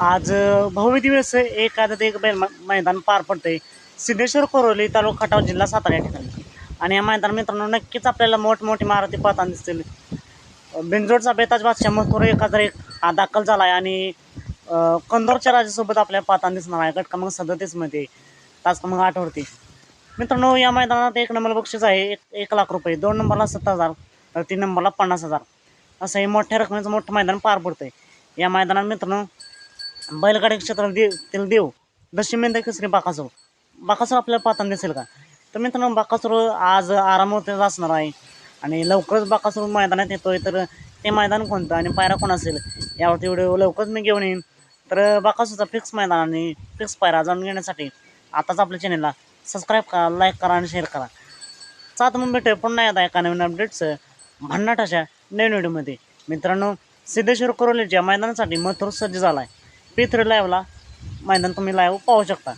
आज अ, भव्य दिवस एखादं एक बैल मैदान पार पडतंय. सिद्धेश्वर कोरोली तालुका खटाव जिल्हा सातारा या ठिकाणी. आणि या मैदान मित्रांनो नक्कीच आपल्याला मोठमोठी मारुती पाहताना दिसतील बेंजोडचा बिंजोडचा बेताज बादशाह मथुर एक हजार एक हा दाखल झाला आहे आणि कंदोरच्या राजासोबत आपल्याला पाहताना दिसणार आहे. गट क्रमांक सदतीसमध्ये तास क्रमांक आठवरती मित्रांनो या मैदानात एक नंबर बक्षीस आहे. एक एक लाख रुपये. दोन नंबरला सत्तर हजार तर तीन नंबरला पन्नास हजार. असं हे मोठ्या रकमेचं मोठं मैदान पार पडतं आहे या मैदानात मित्रांनो बैलगाडी क्षेत्रात देव त्याला देव दशमेंद्र कसरी बाकासूर. बाकासूर आपल्याला पाहताना दिसेल का? तर मित्रांनो बाकासूर आज आरामात असणार आहे. आणि लवकरच बाकासूर मैदानात येतोय. तर ते मैदान कोणतं आणि पायरा कोण असेल? यावरती व्हिडिओ लवकरच मी घेऊन येईन. तर बाकासूरचा फिक्स मैदान आणि फिक्स पायरा जाणून घेण्यासाठी आताच आपल्या चॅनलला सबस्क्राईब करा लाईक करा आणि शेअर करा. सात मग भेटूया पुन्हा आहे एका नवीन अपडेट्स भन्नाट अशा नवीन व्हिडिओमध्ये मित्रांनो सिद्धेश्वर कोरोलीच्या मैदानासाठी मथुर सज्ज झाला आहे पी थ्री लाईव्हला मैदान तुम्ही लाईव्ह पाहू शकता.